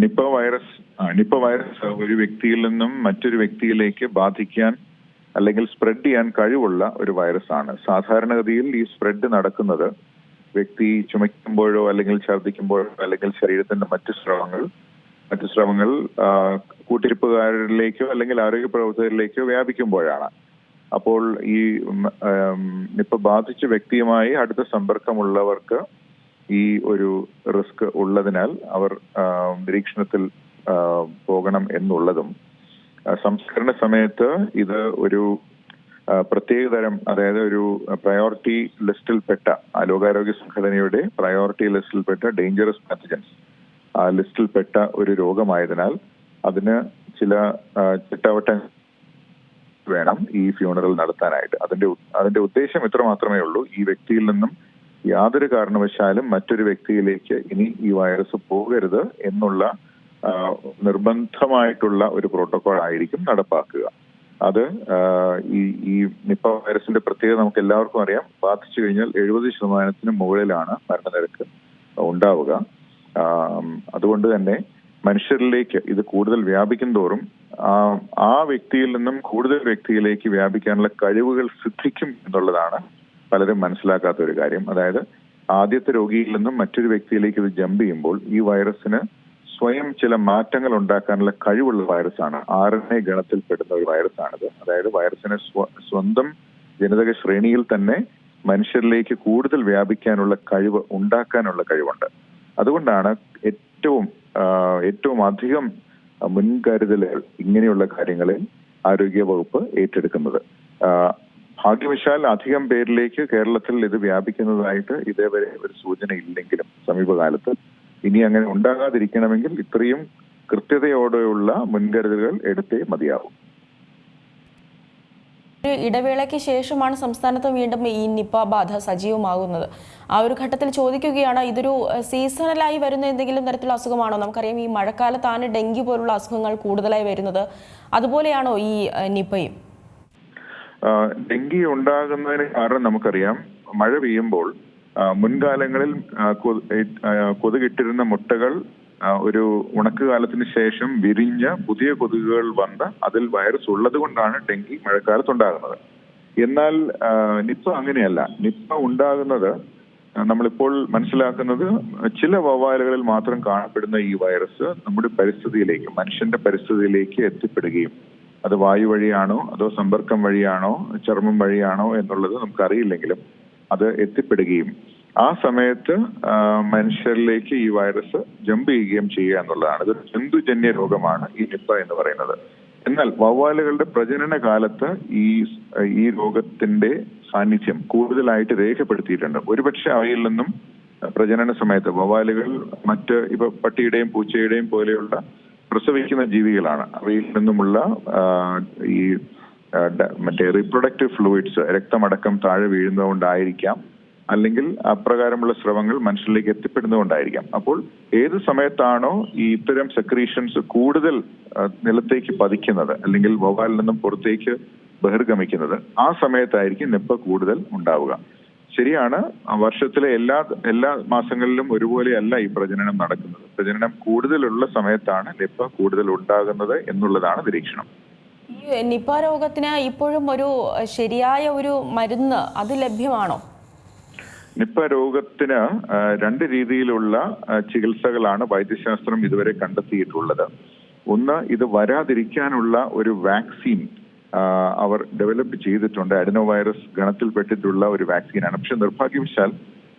Nipah virus Nipah virus ഒരു വ്യക്തിയിൽ നിന്നും മറ്റൊരു വ്യക്തിയിലേക്ക് ബാധിക്കാൻ അല്ലെങ്കിൽ സ്പ്രെഡ് ചെയ്യാൻ കഴിവുള്ള ഒരു വൈറസ് ആണ്. സാധാരണഗതിയിൽ ഈ സ്പ്രെഡ് നടക്കുന്നത് വ്യക്തി ചുമയ്ക്കുമ്പോഴോ അല്ലെങ്കിൽ ഛർദ്ദിക്കുമ്പോഴോ അല്ലെങ്കിൽ ശരീരത്തിന്റെ മറ്റു സ്രവങ്ങൾ മറ്റു സ്രവങ്ങൾ കൂട്ടിരിപ്പുകാരിലേക്കോ അല്ലെങ്കിൽ ആരോഗ്യ പ്രവർത്തകരിലേക്കോ വ്യാപിക്കുമ്പോഴാണ്. അപ്പോൾ ഈ നിപ്പ ബാധിച്ച വ്യക്തിയുമായി അടുത്ത സമ്പർക്കമുള്ളവർക്ക് ഈ ഒരു റിസ്ക് ഉള്ളതിനാൽ അവർ നിരീക്ഷണത്തിൽ പോകണം എന്നുള്ളതും സംസ്കരണ സമയത്ത് ഇത് ഒരു പ്രത്യേക പ്രത്യേകതരം അതായത് ഒരു പ്രയോറിറ്റി ലിസ്റ്റിൽപ്പെട്ട ലോകാരോഗ്യ സംഘടനയുടെ പ്രയോറിറ്റി ലിസ്റ്റിൽപ്പെട്ട ഡേഞ്ചറസ് പാത്തജൻസ് ആ ലിസ്റ്റിൽപ്പെട്ട ഒരു രോഗമായതിനാൽ അതിന് ചില ചിട്ടവട്ട വേണം ഈ ഫ്യൂണറൽ നടത്താനായിട്ട്. അതിന്റെ അതിന്റെ ഉദ്ദേശം ഇത്ര മാത്രമേ ഉള്ളൂ. ഈ വ്യക്തിയിൽ നിന്നും യാതൊരു കാരണവശാലും മറ്റൊരു വ്യക്തിയിലേക്ക് ഇനി ഈ വൈറസ് പോകരുത് എന്നുള്ള നിർബന്ധമായിട്ടുള്ള ഒരു പ്രോട്ടോകോൾ ആയിരിക്കും നടപ്പാക്കുക. അത് ഈ ഈ നിപ്പ വൈറസിന്റെ പ്രത്യേകത നമുക്ക് എല്ലാവർക്കും അറിയാം. ബാധിച്ചു കഴിഞ്ഞാൽ എഴുപത് ശതമാനത്തിന് മുകളിലാണ് മരണനിരക്ക് ഉണ്ടാവുക. അതുകൊണ്ട് തന്നെ മനുഷ്യരിലേക്ക് ഇത് കൂടുതൽ വ്യാപിക്കും തോറും ആ വ്യക്തിയിൽ നിന്നും കൂടുതൽ വ്യക്തിയിലേക്ക് വ്യാപിക്കാനുള്ള കഴിവുകൾ സിദ്ധിക്കും എന്നുള്ളതാണ് പലരും മനസ്സിലാക്കാത്ത ഒരു കാര്യം. അതായത് ആദ്യത്തെ രോഗിയിൽ നിന്നും മറ്റൊരു വ്യക്തിയിലേക്ക് ഇത് ജമ്പ് ചെയ്യുമ്പോൾ ഈ വൈറസിന് സ്വയം ചില മാറ്റങ്ങൾ ഉണ്ടാക്കാനുള്ള കഴിവുള്ള വൈറസാണ് ആർ എൻ എ ഗണത്തിൽപ്പെടുന്ന ഒരു വൈറസാണിത് അതായത് വൈറസിനെ സ്വ- സ്വന്തം ജനിതക ശ്രേണിയിൽ തന്നെ മനുഷ്യരിലേക്ക് കൂടുതൽ വ്യാപിക്കാനുള്ള കഴിവ് ഉണ്ടാക്കാനുള്ള കഴിവുണ്ട്. അതുകൊണ്ടാണ് ഏറ്റവും ഏറ്റവും അധികം മുൻകരുതലുകൾ ഇങ്ങനെയുള്ള കാര്യങ്ങളിൽ ആരോഗ്യ വകുപ്പ് ഏറ്റെടുക്കുന്നത് ഭാഗ്യവശാൽ അധികം പേരിലേക്ക് കേരളത്തിൽ ഇത് വ്യാപിക്കുന്നതായിട്ട് ഇതേവരെ ഒരു സൂചന ഇല്ലെങ്കിലും സമീപകാലത്ത്. ഇനി അങ്ങനെ ഉണ്ടാകാതിരിക്കണമെങ്കിൽ ഇത്രയും കൃത്യതയോടെയുള്ള മുൻകരുതലുകൾ എടുത്തേ മതിയാവും. ഒരു ഇടവേളയ്ക്ക് ശേഷമാണ് സംസ്ഥാനത്ത് വീണ്ടും ഈ നിപ്പ ബാധ സജീവമാകുന്നത്. ആ ഒരു ഘട്ടത്തിൽ ചോദിക്കുകയാണ് ഇതൊരു സീസണലായി വരുന്ന എന്തെങ്കിലും തരത്തിലുള്ള അസുഖമാണോ? നമുക്കറിയാം ഈ മഴക്കാലത്താണ് ഡെങ്കി പോലുള്ള അസുഖങ്ങൾ കൂടുതലായി വരുന്നത്. അതുപോലെയാണോ ഈ നിപ്പയും ഡെങ്കി ഉണ്ടാകുന്നതിന് കാരണം നമുക്കറിയാം. മഴ പെയ്യുമ്പോൾ മുൻകാലങ്ങളിൽ കൊതുകിട്ടിരുന്ന മുട്ടകൾ ഒരു ഉണക്കുകാലത്തിന് ശേഷം വിരിഞ്ഞ പുതിയ കൊതുകുകൾ വന്ന് അതിൽ വൈറസ് ഉള്ളത് കൊണ്ടാണ് ഡെങ്കി മഴക്കാലത്ത് ഉണ്ടാകുന്നത് എന്നാൽ നിപ്പ അങ്ങനെയല്ല. നിപ്പ ഉണ്ടാകുന്നത് നമ്മളിപ്പോൾ മനസ്സിലാക്കുന്നത് ചില വവ്വാലുകളിൽ മാത്രം കാണപ്പെടുന്ന ഈ വൈറസ് നമ്മുടെ പരിസ്ഥിതിയിലേക്ക് മനുഷ്യന്റെ പരിസ്ഥിതിയിലേക്ക് എത്തിപ്പെടുകയും അത് വായു വഴിയാണോ അതോ സമ്പർക്കം വഴിയാണോ ചർമ്മം വഴിയാണോ എന്നുള്ളത് നമുക്കറിയില്ലെങ്കിലും അത് എത്തിപ്പെടുകയും ആ സമയത്ത് മനുഷ്യരിലേക്ക് ഈ വൈറസ് ജമ്പ് ചെയ്യുകയും ചെയ്യുക എന്നുള്ളതാണ്. ഇത് ജന്തുജന്യ രോഗമാണ് ഈ നിപ്പ എന്ന് പറയുന്നത്. എന്നാൽ വവ്വാലുകളുടെ പ്രജനന കാലത്ത് ഈ ഈ രോഗത്തിന്റെ സാന്നിധ്യം കൂടുതലായിട്ട് രേഖപ്പെടുത്തിയിട്ടുണ്ട്. ഒരുപക്ഷെ അവയിൽ നിന്നും പ്രജനന സമയത്ത് വവ്വാലുകൾ മറ്റ് ഇപ്പൊ പട്ടിയുടെയും പൂച്ചയുടെയും പോലെയുള്ള പ്രസവിക്കുന്ന ജീവികളാണ്. അവയിൽ നിന്നുമുള്ള ഈ മറ്റേ റീപ്രൊഡക്റ്റീവ് ഫ്ലൂയിഡ്സ് രക്തമടക്കം താഴെ വീഴുന്നതുകൊണ്ടായിരിക്കാം. അല്ലെങ്കിൽ അപ്രകാരമുള്ള സ്രവങ്ങൾ മനുഷ്യരിലേക്ക് എത്തിപ്പെടുന്നതുകൊണ്ടായിരിക്കാം. അപ്പോൾ ഏത് സമയത്താണോ ഈ ഇത്തരം സെക്രീഷൻസ് കൂടുതൽ നിലത്തേക്ക് പതിക്കുന്നത് അല്ലെങ്കിൽ വവ്വാലിൽ നിന്നും പുറത്തേക്ക് ബഹിർഗമിക്കുന്നത് ആ സമയത്തായിരിക്കും നിപ്പ കൂടുതൽ ഉണ്ടാവുക. ശരിയാണ് വർഷത്തിലെ എല്ലാ എല്ലാ മാസങ്ങളിലും ഒരുപോലെയല്ല ഈ പ്രജനനം നടക്കുന്നത്. പ്രജനനം കൂടുതലുള്ള സമയത്താണ് നിപ്പ കൂടുതൽ ഉണ്ടാകുന്നത് എന്നുള്ളതാണ് നിരീക്ഷണം. ഈ നിപ്പ രോഗത്തിന് ഇപ്പോഴും ഒരു ശരിയായ ഒരു മരുന്ന് അത് ലഭ്യമാണോ? നിപ്പ രോഗത്തിന് രണ്ട് രീതിയിലുള്ള ചികിത്സകളാണ് വൈദ്യശാസ്ത്രം ഇതുവരെ കണ്ടെത്തിയിട്ടുള്ളത്. ഒന്ന് ഇത് വരാതിരിക്കാനുള്ള ഒരു വാക്സിൻ അവർ ഡെവലപ്പ് ചെയ്തിട്ടുണ്ട്. അഡിനോ വൈറസ് ഗണത്തിൽപ്പെട്ടിട്ടുള്ള ഒരു വാക്സിനാണ്. പക്ഷെ നിർഭാഗ്യവശാൽ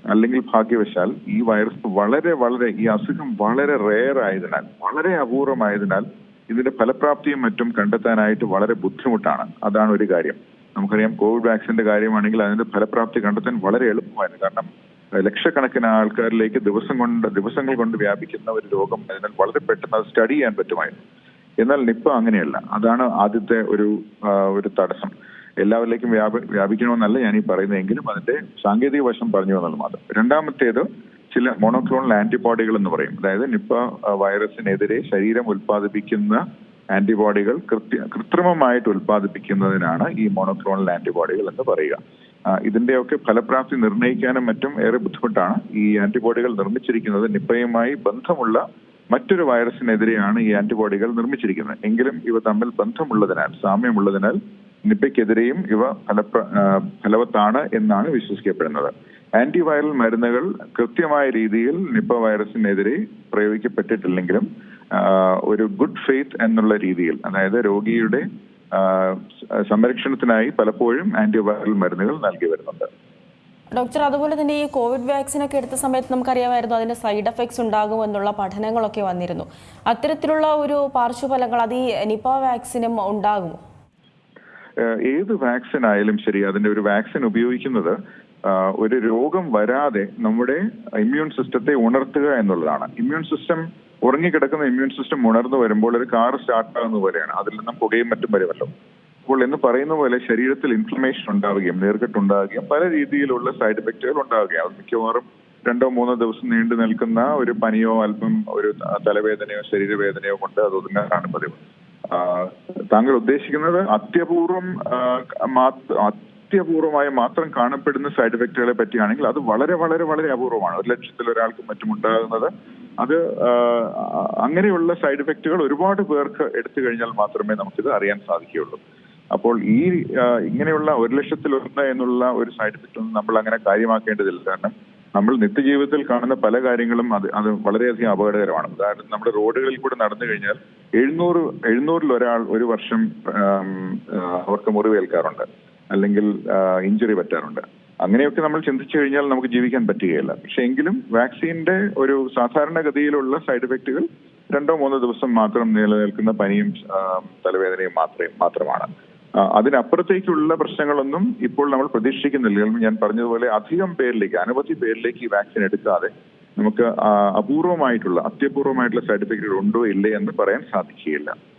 അല്ലെങ്കിൽ ഭാഗ്യവശാൽ ഈ വൈറസ് വളരെ വളരെ ഈ അസുഖം വളരെ റെയർ ആയതിനാൽ വളരെ അപൂർവമായതിനാൽ ഇതിന്റെ ഫലപ്രാപ്തിയും മറ്റും കണ്ടെത്താനായിട്ട് വളരെ ബുദ്ധിമുട്ടാണ്. അതാണ് ഒരു കാര്യം. നമുക്കറിയാം കോവിഡ് വാക്സിന്റെ കാര്യമാണെങ്കിൽ അതിന്റെ ഫലപ്രാപ്തി കണ്ടെത്താൻ വളരെ എളുപ്പമായിരുന്നു. കാരണം ലക്ഷക്കണക്കിന് ആൾക്കാരിലേക്ക് ദിവസം കൊണ്ട് ദിവസങ്ങൾ കൊണ്ട് വ്യാപിക്കുന്ന ഒരു രോഗം അതിനാൽ വളരെ പെട്ടെന്ന് അത് സ്റ്റഡി ചെയ്യാൻ പറ്റുമായിരുന്നു. എന്നാൽ നിപ്പ അങ്ങനെയല്ല. അതാണ് ആദ്യത്തെ ഒരു ഒരു തടസ്സം. എല്ലാവരിലേക്കും വ്യാപ വ്യാപിക്കണമെന്നല്ല ഞാൻ ഈ പറയുന്നതെങ്കിലും അതിന്റെ സാങ്കേതിക വശം പറഞ്ഞു എന്നുള്ളത് മാത്രം. രണ്ടാമത്തേത് ചില മോണോക്ലോണൽ ആന്റിബോഡികൾ എന്ന് പറയും. അതായത് നിപ്പ വൈറസിനെതിരെ ശരീരം ഉൽപ്പാദിപ്പിക്കുന്ന ആന്റിബോഡികൾ കൃത്യ കൃത്രിമമായിട്ട് ഉൽപ്പാദിപ്പിക്കുന്നതിനാണ് ഈ മോണോക്ലോണൽ ആന്റിബോഡികൾ എന്ന് പറയുക. ഇതിന്റെയൊക്കെ ഫലപ്രാപ്തി നിർണയിക്കാനും മറ്റും ഏറെ ബുദ്ധിമുട്ടാണ്. ഈ ആന്റിബോഡികൾ നിർമ്മിച്ചിരിക്കുന്നത് നിപ്പയുമായി ബന്ധമുള്ള മറ്റൊരു വൈറസിനെതിരെയാണ് ഈ ആന്റിബോഡികൾ നിർമ്മിച്ചിരിക്കുന്നത്. എങ്കിലും ഇവ തമ്മിൽ ബന്ധമുള്ളതിനാൽ സാമ്യമുള്ളതിനാൽ നിപ്പയ്ക്കെതിരെയും ഇവ ഫലപ്ര ഫലവത്താണ് എന്നാണ് വിശ്വസിക്കപ്പെടുന്നത്. ആന്റിവൈറൽ മരുന്നുകൾ കൃത്യമായ രീതിയിൽ നിപ്പ വൈറസിനെതിരെ പ്രയോഗിക്കപ്പെട്ടിട്ടില്ലെങ്കിലും ഒരു ഗുഡ് ഫെയ്ത്ത് എന്നുള്ള രീതിയിൽ അതായത് രോഗിയുടെ സംരക്ഷണത്തിനായി പലപ്പോഴും ആന്റിവൈറൽ മരുന്നുകൾ നൽകി വരുന്നുണ്ട്. ഡോക്ടർ അതുപോലെ തന്നെ ഈ കോവിഡ് വാക്സിൻ ഒക്കെ എടുത്ത സമയത്ത് നമുക്കറിയാമായിരുന്നു അതിന്റെ സൈഡ് എഫക്ട്സ് ഉണ്ടാകും എന്നുള്ള പഠനങ്ങളൊക്കെ വന്നിരുന്നു. അത്തരത്തിലുള്ള ഒരു പാർശ്വഫലങ്ങൾ അത് ഈ നിപ വാക്സിനും ഉണ്ടാകുമോ? ഏത് വാക്സിൻ ആയാലും ശരി അതിന്റെ ഒരു വാക്സിൻ ഉപയോഗിക്കുന്നത് ഒരു രോഗം വരാതെ നമ്മുടെ ഇമ്മ്യൂൺ സിസ്റ്റത്തെ ഉണർത്തുക എന്നുള്ളതാണ്. ഇമ്മ്യൂൺ സിസ്റ്റം ഉറങ്ങിക്കിടക്കുന്ന ഇമ്മ്യൂൺ സിസ്റ്റം ഉണർന്നു വരുമ്പോൾ ഒരു കാർ സ്റ്റാർട്ട് ആകുന്ന പോലെയാണ്. അതിൽ നിന്നും പുകയും മറ്റും വരുമല്ലോ. അപ്പോൾ എന്ന് പറയുന്ന പോലെ ശരീരത്തിൽ ഇൻഫ്ലമേഷൻ ഉണ്ടാവുകയും നീർക്കെട്ടുണ്ടാവുകയും പല രീതിയിലുള്ള സൈഡ് എഫക്റ്റുകൾ ഉണ്ടാവുകയും അത് മിക്കവാറും രണ്ടോ മൂന്നോ ദിവസം നീണ്ടു നിൽക്കുന്ന ഒരു പനിയോ അല്പം ഒരു തലവേദനയോ ശരീരവേദനയോ കൊണ്ട് അത് ഒതുങ്ങാനാണ് പതിവ് താങ്കൾ ഉദ്ദേശിക്കുന്നത് അത്യപൂർവം അത്യപൂർവമായി മാത്രം കാണപ്പെടുന്ന സൈഡ് എഫക്റ്റുകളെ പറ്റിയാണെങ്കിൽ അത് വളരെ വളരെ വളരെ അപൂർവമാണ്. ഒരു ലക്ഷത്തിൽ ഒരാൾക്കും മറ്റും ഉണ്ടാകുന്നത്. അത് അങ്ങനെയുള്ള സൈഡ് എഫക്റ്റുകൾ ഒരുപാട് പേർക്ക് എടുത്തു കഴിഞ്ഞാൽ മാത്രമേ നമുക്കിത് അറിയാൻ സാധിക്കുകയുള്ളൂ. അപ്പോൾ ഈ ഇങ്ങനെയുള്ള ഒരു ലക്ഷത്തിൽ ഒന്ന് എന്നുള്ള ഒരു സൈഡ് എഫക്റ്റ് നമ്മൾ അങ്ങനെ കാര്യമാക്കേണ്ടതില്ല. കാരണം നമ്മൾ നിത്യജീവിതത്തിൽ കാണുന്ന പല കാര്യങ്ങളും അത് അത് വളരെയധികം അപകടകരമാണ്. ഉദാഹരണം നമ്മുടെ റോഡുകളിൽ കൂടെ നടന്നു കഴിഞ്ഞാൽ എഴുന്നൂറ് എഴുന്നൂറിൽ ഒരാൾ ഒരു വർഷം അവർക്ക് മുറിവേൽക്കാറുണ്ട്. അല്ലെങ്കിൽ ഇഞ്ചുറി പറ്റാറുണ്ട്. അങ്ങനെയൊക്കെ നമ്മൾ ചിന്തിച്ചു കഴിഞ്ഞാൽ നമുക്ക് ജീവിക്കാൻ പറ്റുകയില്ല. പക്ഷെ എങ്കിലും വാക്സിന്റെ ഒരു സാധാരണഗതിയിലുള്ള സൈഡ് എഫക്റ്റുകൾ രണ്ടോ മൂന്നോ ദിവസം മാത്രം നിലനിൽക്കുന്ന പനിയും തലവേദനയും മാത്രമേ മാത്രമാണ്. അതിനപ്പുറത്തേക്കുള്ള പ്രശ്നങ്ങളൊന്നും ഇപ്പോൾ നമ്മൾ പ്രതീക്ഷിക്കുന്നില്ല. ഞാൻ പറഞ്ഞതുപോലെ അധികം പേരിലേക്ക് അനവധി പേരിലേക്ക് വാക്സിൻ എടുക്കാതെ നമുക്ക് അപൂർവമായിട്ടുള്ള അത്യപൂർവമായിട്ടുള്ള സർട്ടിഫിക്കറ്റ് ഉണ്ടോ ഇല്ലേ എന്ന് പറയാൻ സാധിക്കുകയില്ല.